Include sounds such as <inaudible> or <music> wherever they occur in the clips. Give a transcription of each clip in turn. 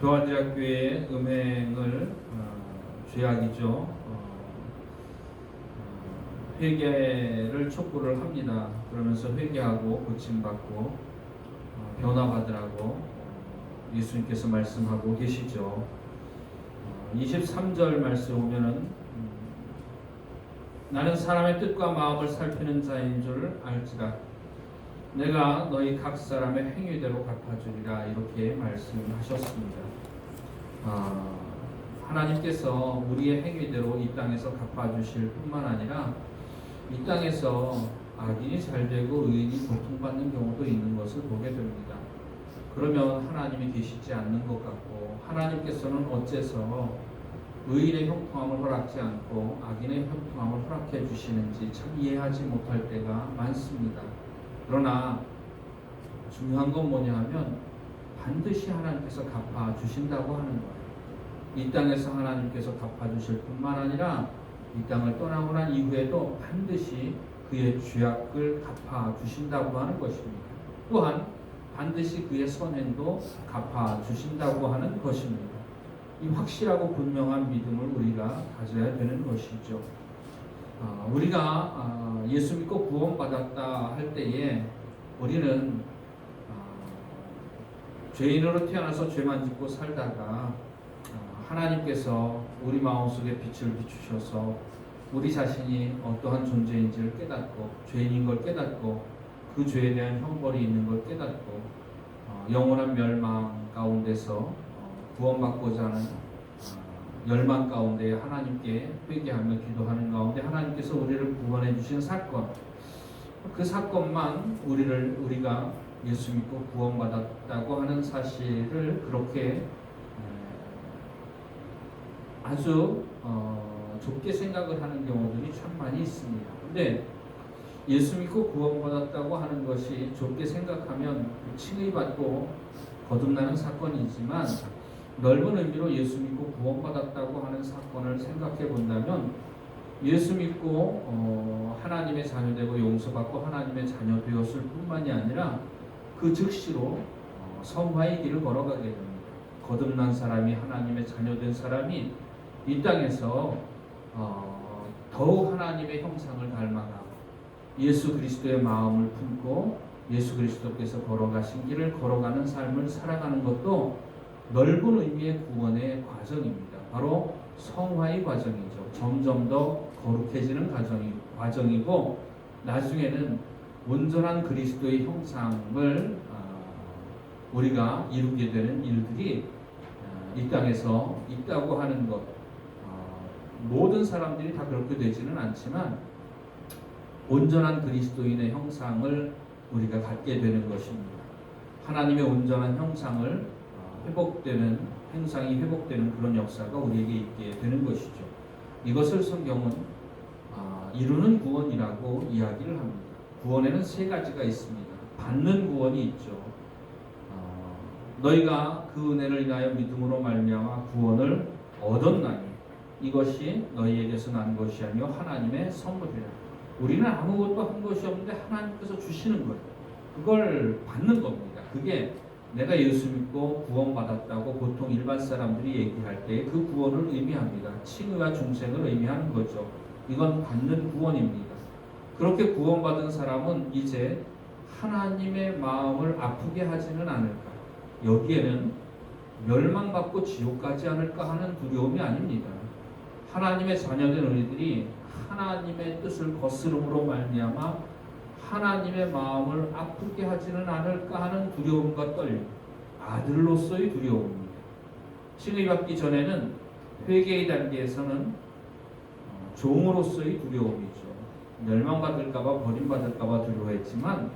교환대학교의 음행을 어, 죄악이죠. 어, 어, 회개를 촉구를 합니다. 그러면서 회개하고 고침받고 어, 변화받으라고 어, 예수님께서 말씀하고 계시죠. 어, 23절 말씀 보면은 음, 나는 사람의 뜻과 마음을 살피는 자인 줄 알지라 내가 너희 각 사람의 행위대로 갚아주리라 이렇게 말씀하셨습니다. 아, 하나님께서 우리의 행위대로 이 땅에서 갚아주실 뿐만 아니라 이 땅에서 악인이 잘 되고 의인이 고통받는 경우도 있는 것을 보게 됩니다. 그러면 하나님이 계시지 않는 것 같고 하나님께서는 어째서 의인의 형통함을 허락지 않고 악인의 형통함을 허락해 주시는지 참 이해하지 못할 때가 많습니다. 그러나 중요한 건 뭐냐 하면 반드시 하나님께서 갚아 주신다고 하는 거예요. 이 땅에서 하나님께서 갚아 주실 뿐만 아니라 이 땅을 떠나고 난 이후에도 반드시 그의 죄악을 갚아 주신다고 하는 것입니다. 또한 반드시 그의 선행도 갚아 주신다고 하는 것입니다. 이 확실하고 분명한 믿음을 우리가 가져야 되는 것이죠. 아, 우리가 아, 예수 믿고 구원받았다 할 때에 우리는 아, 죄인으로 태어나서 죄만 짓고 살다가 아, 하나님께서 우리 마음속에 빛을 비추셔서 우리 자신이 어떠한 존재인지를 깨닫고 죄인인 걸 깨닫고 그 죄에 대한 형벌이 있는 걸 깨닫고 어, 영원한 멸망 가운데서 어, 구원받고자 하는 어, 열망 가운데 하나님께 회개하며 기도하는 가운데 하나님께서 우리를 구원해 주신 사건 그 사건만 우리를 우리가 예수 믿고 구원받았다고 하는 사실을 그렇게 아주 어, 좁게 생각을 하는 경우들이 참 많이 있습니다. 근데 예수 믿고 구원받았다고 하는 것이 좁게 생각하면 칭의받고 거듭나는 사건이지만 넓은 의미로 예수 믿고 구원받았다고 하는 사건을 생각해 본다면 예수 믿고 어, 하나님의 자녀 되고 용서받고 하나님의 자녀 되었을 뿐만이 아니라 그 즉시로 어, 성화의 길을 걸어가게 됩니다. 거듭난 사람이 하나님의 자녀 된 사람이 이 땅에서 어, 더욱 하나님의 형상을 닮아가고 예수 그리스도의 마음을 품고 예수 그리스도께서 걸어가신 길을 걸어가는 삶을 살아가는 것도 넓은 의미의 구원의 과정입니다. 바로 성화의 과정이죠. 점점 더 거룩해지는 과정이, 과정이고 나중에는 온전한 그리스도의 형상을 어, 우리가 이루게 되는 일들이 어, 이 땅에서 있다고 하는 것. 어, 모든 사람들이 다 그렇게 되지는 않지만 온전한 그리스도인의 형상을 우리가 갖게 되는 것입니다. 하나님의 온전한 형상을 어, 회복되는 행상이 회복되는 그런 역사가 우리에게 있게 되는 것이죠. 이것을 성경은 아, 이루는 구원이라고 이야기를 합니다. 구원에는 세 가지가 있습니다. 받는 구원이 있죠. 어, 너희가 그 은혜를 인하여 믿음으로 말미암아 구원을 얻었나니 이것이 너희에게서 난 것이 아니요 하나님의 선물이라. 우리는 아무것도 한 것이 없는데 하나님께서 주시는 거예요. 그걸 받는 겁니다. 그게 내가 예수 믿고 구원받았다고 보통 일반 사람들이 얘기할 때 그 구원을 의미합니다. 칭의와 중생을 의미하는 거죠. 이건 받는 구원입니다. 그렇게 구원받은 사람은 이제 하나님의 마음을 아프게 하지는 않을까. 여기에는 멸망받고 지옥 가지 않을까 하는 두려움이 아닙니다. 하나님의 자녀된 우리들이 하나님의 뜻을 거스름으로 말미암아 하나님의 마음을 아프게 하지는 않을까 하는 두려움과 떨림, 아들로서의 두려움입니다. 칭의받기 전에는 회개의 단계에서는 어, 종으로서의 두려움이죠. 멸망받을까봐 버림받을까봐 두려워했지만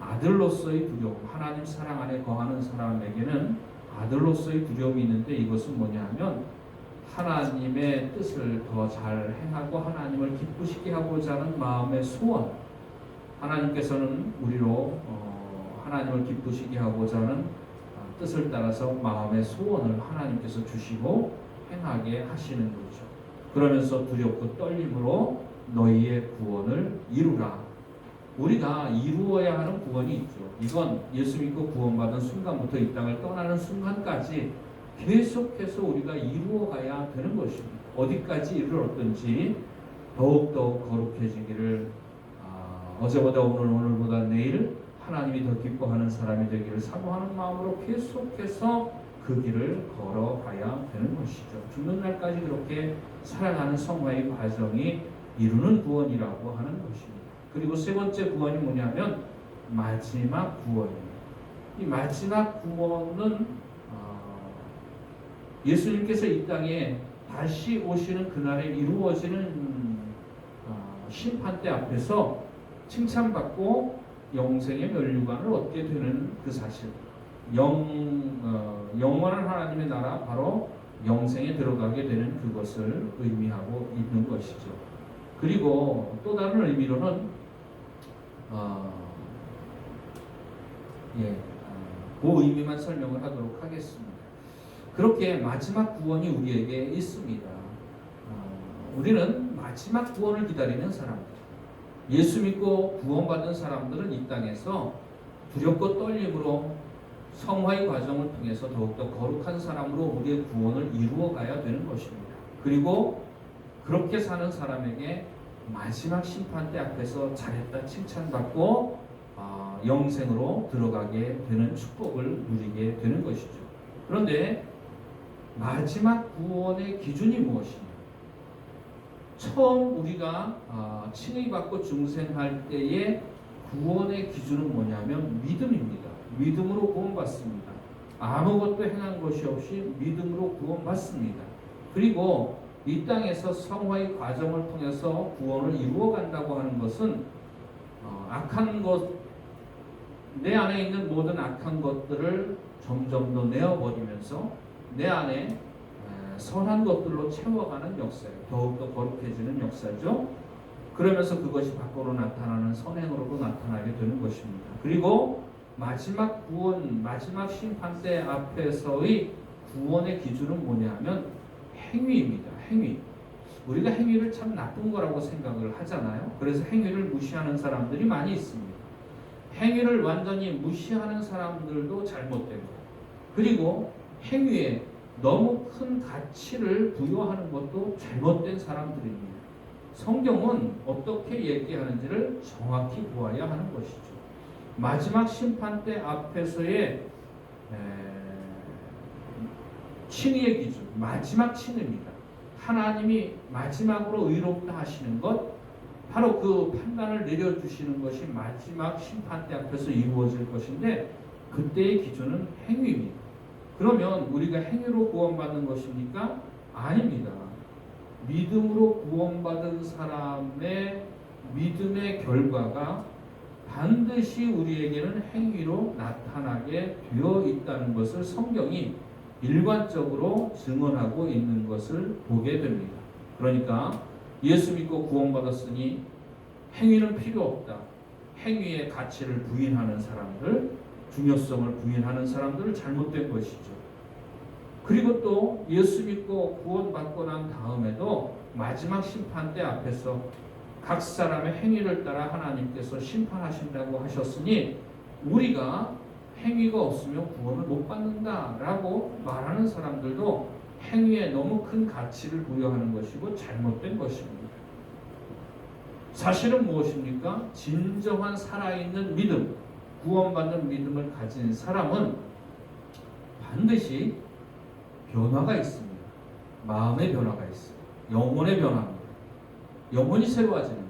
아들로서의 두려움, 하나님 사랑 안에 거하는 사람에게는 아들로서의 두려움이 있는데 이것은 뭐냐면 하나님의 뜻을 더 잘 행하고 하나님을 기쁘시게 하고자 하는 마음의 소원. 하나님께서는 우리로 어, 하나님을 기쁘시게 하고자 하는 어, 뜻을 따라서 마음의 소원을 하나님께서 주시고 행하게 하시는 거죠. 그러면서 두렵고 떨림으로 너희의 구원을 이루라. 우리가 이루어야 하는 구원이 있죠. 이건 예수 믿고 구원받은 순간부터 이 땅을 떠나는 순간까지 계속해서 우리가 이루어가야 되는 것입니다. 어디까지 이르렀든지 더욱더 거룩해지기를 아, 어제보다 오늘 오늘보다 내일 하나님이 더 기뻐하는 사람이 되기를 사모하는 마음으로 계속해서 그 길을 걸어가야 되는 것이죠. 죽는 날까지 그렇게 살아가는 성화의 과정이 이루는 구원이라고 하는 것입니다. 그리고 세 번째 구원이 뭐냐면 마지막 구원입니다. 이 마지막 구원은 어, 예수님께서 이 땅에 다시 오시는 그날에 이루어지는 어, 심판대 앞에서 칭찬받고 영생의 멸류관을 얻게 되는 그 사실. 영 어, 영원한 하나님의 나라 바로 영생에 들어가게 되는 그것을 의미하고 있는 것이죠. 그리고 또 다른 의미로는 어, 예, 어, 그 의미만 설명을 하도록 하겠습니다. 그렇게 마지막 구원이 우리에게 있습니다. 어, 우리는 마지막 구원을 기다리는 사람들. 예수 믿고 구원받은 사람들은 이 땅에서 두렵고 떨림으로 성화의 과정을 통해서 더욱더 거룩한 사람으로 우리의 구원을 이루어 가야 되는 것입니다. 그리고 그렇게 사는 사람에게 마지막 심판대 앞에서 잘했다 칭찬받고 아, 영생으로 들어가게 되는 축복을 누리게 되는 것이죠. 그런데 마지막 구원의 기준이 무엇이냐? 처음 우리가 아, 칭의받고 중생할 때의 구원의 기준은 뭐냐면 믿음입니다. 믿음으로 구원받습니다. 아무것도 행한 것이 없이 믿음으로 구원받습니다. 그리고 이 땅에서 성화의 과정을 통해서 구원을 이루어 간다고 하는 것은 어, 악한 것, 내 안에 있는 모든 악한 것들을 점점 더 내어버리면서 내 안에 에, 선한 것들로 채워가는 역사예요. 더욱더 거룩해지는 역사죠. 그러면서 그것이 밖으로 나타나는 선행으로도 나타나게 되는 것입니다. 그리고 마지막 구원, 마지막 심판대 앞에서의 구원의 기준은 뭐냐면 행위입니다. 행위. 우리가 행위를 참 나쁜 거라고 생각을 하잖아요. 그래서 행위를 무시하는 사람들이 많이 있습니다. 행위를 완전히 무시하는 사람들도 잘못된 거. 그리고 행위에 너무 큰 가치를 부여하는 것도 잘못된 사람들입니다. 성경은 어떻게 얘기하는지를 정확히 보아야 하는 것이죠. 마지막 심판대 앞에서의 칭의의 기준, 마지막 칭의입니다. 하나님이 마지막으로 의롭다 하시는 것, 바로 그 판단을 내려주시는 것이 마지막 심판대 앞에서 이루어질 것인데, 그때의 기준은 행위입니다. 그러면 우리가 행위로 구원받는 것입니까? 아닙니다. 믿음으로 구원받은 사람의 믿음의 결과가 반드시 우리에게는 행위로 나타나게 되어 있다는 것을 성경이 일관적으로 증언하고 있는 것을 보게 됩니다. 그러니까 예수 믿고 구원받았으니 행위는 필요 없다. 행위의 가치를 부인하는 사람들, 중요성을 부인하는 사람들은 잘못된 것이죠. 그리고 또 예수 믿고 구원받고 난 다음에도 마지막 심판대 앞에서 각 사람의 행위를 따라 하나님께서 심판하신다고 하셨으니 우리가 행위가 없으면 구원을 못 받는다라고 말하는 사람들도 행위에 너무 큰 가치를 부여하는 것이고 잘못된 것입니다. 사실은 무엇입니까? 진정한 살아있는 믿음, 구원받는 믿음을 가진 사람은 반드시 변화가 있습니다. 마음의 변화가 있습니다. 영혼의 변화입니다. 영혼이 새로워집니다.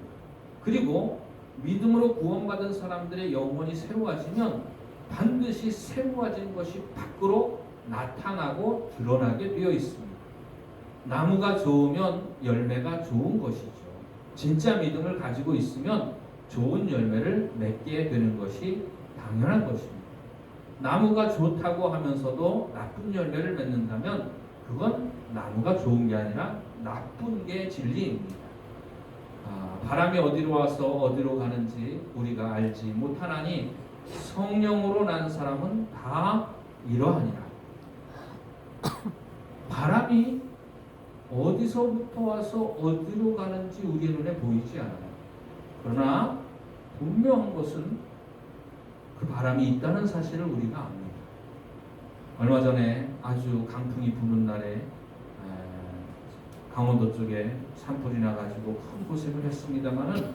그리고 믿음으로 구원받은 사람들의 영혼이 새로워지면 반드시 새로워진 것이 밖으로 나타나고 드러나게 되어 있습니다. 나무가 좋으면 열매가 좋은 것이죠. 진짜 믿음을 가지고 있으면 좋은 열매를 맺게 되는 것이 당연한 것입니다. 나무가 좋다고 하면서도 나쁜 열매를 맺는다면 그건 나무가 좋은 게 아니라 나쁜 게 진리입니다. 아, 바람이 어디로 와서 어디로 가는지 우리가 알지 못하나니 성령으로 난 사람은 다 이러하니라. <coughs> 바람이 어디서부터 와서 어디로 가는지 우리 눈에 보이지 않아요. 그러나 분명한 것은 그 바람이 있다는 사실을 우리가 압니다. 얼마 전에 아주 강풍이 부는 날에 에, 강원도 쪽에 산불이 나가지고 큰 고생을 했습니다만은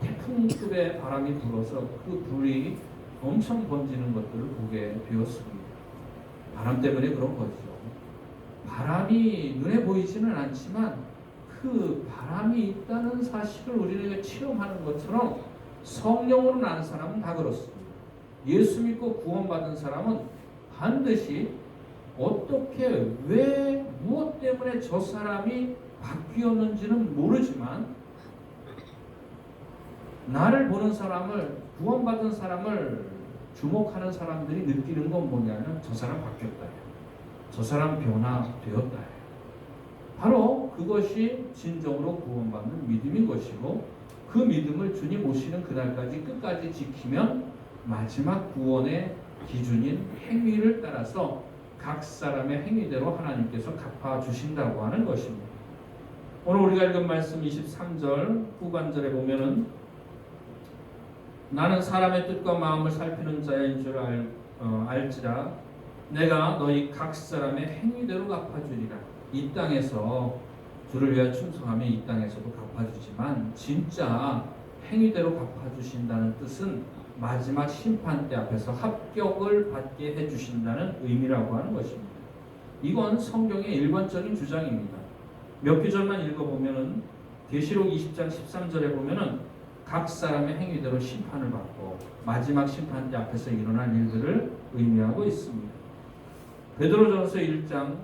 태풍급의 바람이 불어서 그 불이 엄청 번지는 것들을 보게 되었습니다. 바람 때문에 그런 거죠. 바람이 눈에 보이지는 않지만 그 바람이 있다는 사실을 우리에게 체험하는 것처럼 성령으로 난 사람은 다 그렇습니다. 예수 믿고 구원받은 사람은 반드시 어떻게 왜 무엇 때문에 저 사람이 바뀌었는지는 모르지만 나를 보는 사람을 구원받은 사람을 주목하는 사람들이 느끼는 건 뭐냐면 저 사람 바뀌었다. 저 사람 변화되었다. 바로 그것이 진정으로 구원받는 믿음인 것이고 그 믿음을 주님 오시는 그날까지 끝까지 지키면 마지막 구원의 기준인 행위를 따라서 각 사람의 행위대로 하나님께서 갚아 주신다고 하는 것입니다. 오늘 우리가 읽은 말씀 23절 후반절에 보면은 나는 사람의 뜻과 마음을 살피는 자인 줄 알, 어, 알지라 내가 너희 각 사람의 행위대로 갚아주리라. 이 땅에서 주를 위하여 충성하면 이 땅에서도 갚아주지만 진짜 행위대로 갚아주신다는 뜻은 마지막 심판 때 앞에서 합격을 받게 해주신다는 의미라고 하는 것입니다. 이건 성경의 일반적인 주장입니다. 몇 구절만 읽어보면은 계시록 20장 13절에 보면은 각 사람의 행위대로 심판을 받고 마지막 심판 때 앞에서 일어난 일들을 의미하고 있습니다. 베드로전서 1장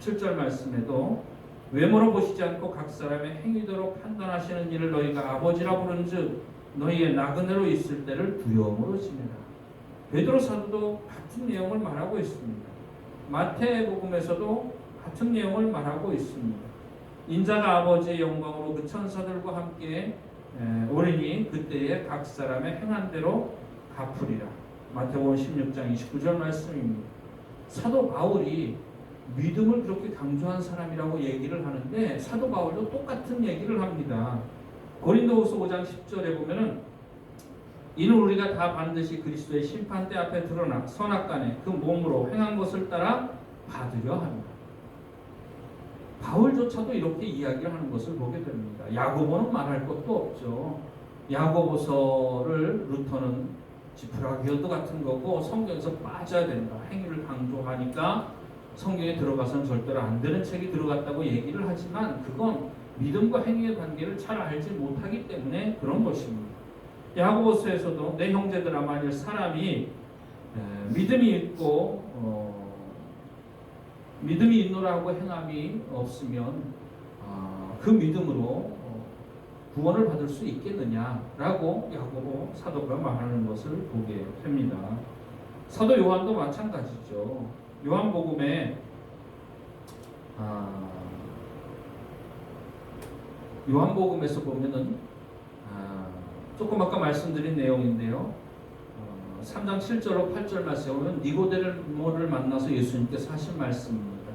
17절 말씀에도 외모로 보시지 않고 각 사람의 행위대로 판단하시는 일을 너희가 아버지라 부른즉 너희의 나그네로 있을 때를 두려움으로 지내라. 베드로 사도도 같은 내용을 말하고 있습니다. 마태복음에서도 같은 내용을 말하고 있습니다. 인자가 아버지의 영광으로 그 천사들과 함께 오리니 그때에 각 사람의 행한 대로 갚으리라. 마태복음 16장 29절 말씀입니다. 사도 바울이 믿음을 그렇게 강조한 사람이라고 얘기를 하는데 사도 바울도 똑같은 얘기를 합니다. 고린도후서 5장 10절에 보면은 이는 우리가 다 반드시 그리스도의 심판대 앞에 드러나 선악간에 그 몸으로 행한 것을 따라 받으려 합니다. 바울조차도 이렇게 이야기를 하는 것을 보게 됩니다. 야고보는 말할 것도 없죠. 야고보서를 루터는 지푸라기어도 같은 거고 성경에서 빠져야 된다. 행위를 강조하니까 성경에 들어가서는 절대로 안 되는 책이 들어갔다고 얘기를 하지만 그건 믿음과 행위의 관계를 잘 알지 못하기 때문에 그런 것입니다. 야고보서에서도 내 형제들아 만일 사람이 믿음이 있고 어, 믿음이 있노라고 행함이 없으면 어, 그 믿음으로 어, 구원을 받을 수 있겠느냐라고 야고보 사도가 말하는 것을 보게 됩니다. 사도 요한도 마찬가지죠. 요한복음에 아, 요한복음에서 보면은 아, 조금 아까 말씀드린 내용인데요. 어, 3장 7절로 8절 말씀에 보면 니고데모를 만나서 예수님께서 하신 말씀입니다.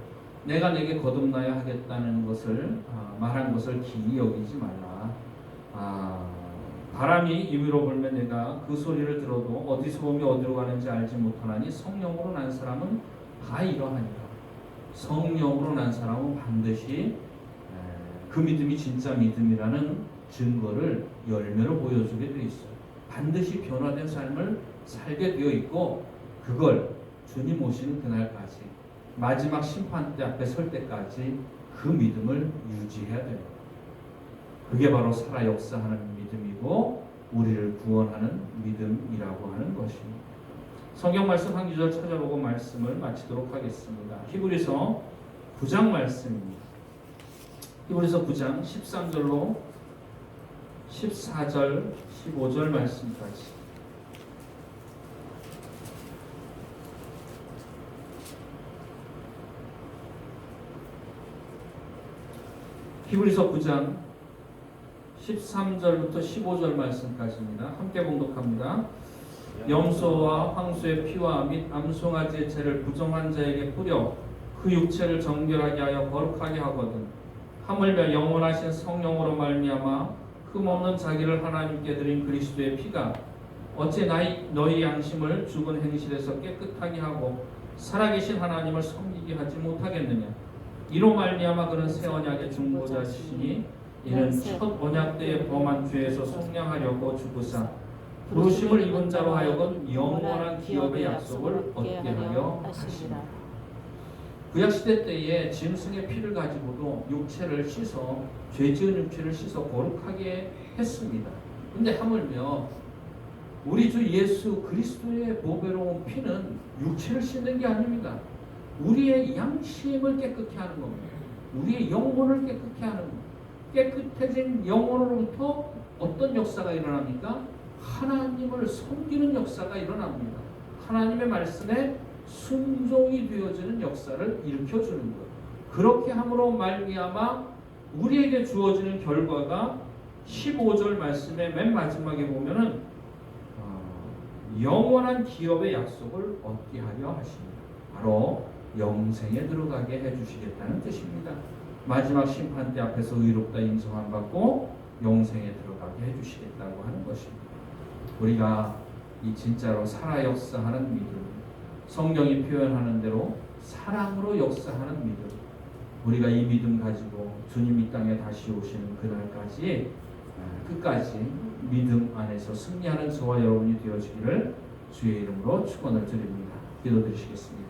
내가 내게 거듭나야 하겠다는 것을 아, 말한 것을 기이 여기지 말라. 아, 바람이 임의로 불면 내가 그 소리를 들어도 어디서 오며 어디로 가는지 알지 못하나니 성령으로 난 사람은 다 이러하니라. 성령으로 난 사람은 반드시 그 믿음이 진짜 믿음이라는 증거를 열매로 보여주게 되어 있어요. 반드시 변화된 삶을 살게 되어 있고 그걸 주님 오시는 그날까지 마지막 심판 때 앞에 설 때까지 그 믿음을 유지해야 됩니다. 그게 바로 살아 역사하는 믿음이고 우리를 구원하는 믿음이라고 하는 것입니다. 성경 말씀 한 구절 찾아보고 말씀을 마치도록 하겠습니다. 히브리서 9장 말씀입니다. 히브리서 9장 13절로 14절 15절 말씀까지 히브리서 9장 13절부터 15절 말씀까지입니다. 함께 봉독합니다. 염소와 황소의 피와 및 암송아지의 채를 부정한 자에게 뿌려 그 육체를 정결하게 하여 거룩하게 하거든. 하물며 영원하신 성령으로 말미암아 흠없는 자기를 하나님께 드린 그리스도의 피가 어째 나이, 너희 양심을 죽은 행실에서 깨끗하게 하고 살아계신 하나님을 섬기게 하지 못하겠느냐? 이로 말미암아 그는 새 언약의 중보자시니 이는 첫 언약 때의 범한 죄에서 속량하려고 죽으사 부르심을 입은 자로 하여금 영원한 기업의 약속을 얻게 하려 하시니라 구약 시대 때에 짐승의 피를 가지고도 육체를 씻어 죄 지은 육체를 씻어 거룩하게 했습니다. 근데 하물며 우리 주 예수 그리스도의 보배로운 피는 육체를 씻는 게 아닙니다. 우리의 양심을 깨끗게 하는 겁니다. 우리의 영혼을 깨끗게 하는 겁니다. 깨끗해진 영혼으로부터 어떤 역사가 일어납니까? 하나님을 섬기는 역사가 일어납니다. 하나님의 말씀에 순종이 되어지는 역사를 일으켜 주는 거예요. 그렇게 함으로 말미암아 우리에게 주어지는 결과가 15절 말씀의 맨 마지막에 보면은 어, 영원한 기업의 약속을 얻게 하려 하십니다. 바로 영생에 들어가게 해주시겠다는 뜻입니다. 마지막 심판 때 앞에서 의롭다 인정함 받고 영생에 들어가게 해주시겠다고 하는 것입니다. 우리가 이 진짜로 살아 역사하는 믿음, 성경이 표현하는 대로 사랑으로 역사하는 믿음, 우리가 이 믿음 가지고 주님 이 땅에 다시 오시는 그날까지 아, 끝까지 믿음 안에서 승리하는 저와 여러분이 되어지기를 주의 이름으로 축원을 드립니다. 기도드리시겠습니다.